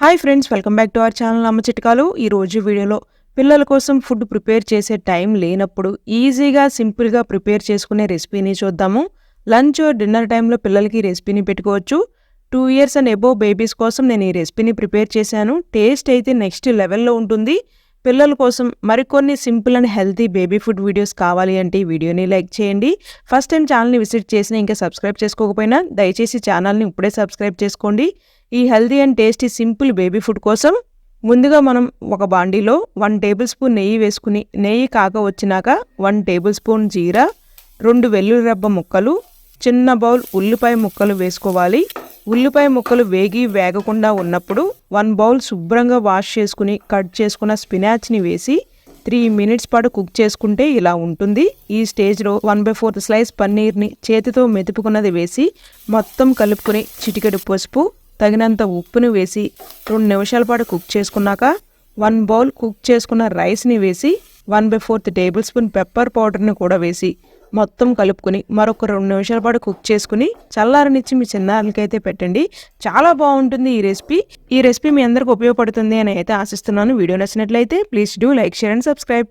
Hi friends welcome back to our channel Amma Chitkalu ఈ రోజు వీడియోలో పిల్లల కోసం ఫుడ్ ప్రిపేర్ చేసే టైం లేనప్పుడు ఈజీగా సింపుల్గా ప్రిపేర్ చేసుకునే రెసిపీని చూద్దాము. లంచ్ డిన్నర్ టైంలో పిల్లలకి ఈ రెసిపీని పెట్టుకోవచ్చు. Two years and above babies కోసం నేను ఈ రెసిపీని ప్రిపేర్ చేశాను. టేస్ట్ అయితే నెక్స్ట్ లెవెల్లో ఉంటుంది. పిల్లల కోసం మరికొన్ని simple and healthy baby food videos కావాలి అంటే ఈ వీడియోని లైక్ చేయండి. ఫస్ట్ టైం ఛానల్ని విజిట్ చేసినా ఇంకా సబ్స్క్రైబ్ చేసుకోకపోయినా దయచేసి ఛానల్ని ఇప్పుడే సబ్స్క్రైబ్ చేసుకోండి. ఈ healthy and tasty simple baby food కోసం ముందుగా మనం ఒక బాండీలో వన్ టేబుల్ స్పూన్ నెయ్యి వేసుకుని నెయ్యి కాక వచ్చినాక వన్ టేబుల్ స్పూన్ జీరా రెండు వెల్లుల్లి రబ్బ ముక్కలు చిన్న బౌల్ ఉల్లిపాయ ముక్కలు వేసుకోవాలి. ఉల్లిపాయ ముక్కలు వేగి వేగకుండా ఉన్నప్పుడు వన్ బౌల్ శుభ్రంగా వాష్ చేసుకుని కట్ చేసుకున్న స్పినాచ్ని వేసి త్రీ మినిట్స్ పాటు కుక్ చేసుకుంటే ఇలా ఉంటుంది. ఈ స్టేజ్లో వన్ బై ఫోర్త్ స్లైస్ పన్నీర్ని చేతితో మెతుపుకున్నది వేసి మొత్తం కలుపుకొని చిటికెడు పసుపు తగినంత ఉప్పుని వేసి రెండు నిమిషాల పాటు కుక్ చేసుకున్నాక వన్ బౌల్ కుక్ చేసుకున్న రైస్ని వేసి one by fourth tablespoon pepper పౌడర్ని కూడా వేసి మొత్తం కలుపుకొని మరొక రెండు నిమిషాల పాటు కుక్ చేసుకుని చల్లారనిచ్చి మీ చిన్నారులకైతే పెట్టండి. చాలా బాగుంటుంది ఈ రెసిపీ. ఈ రెసిపీ మీ అందరికి ఉపయోగపడుతుంది అని అయితే ఆశిస్తున్నాను. వీడియో నచ్చినట్లయితే please do like share and subscribe.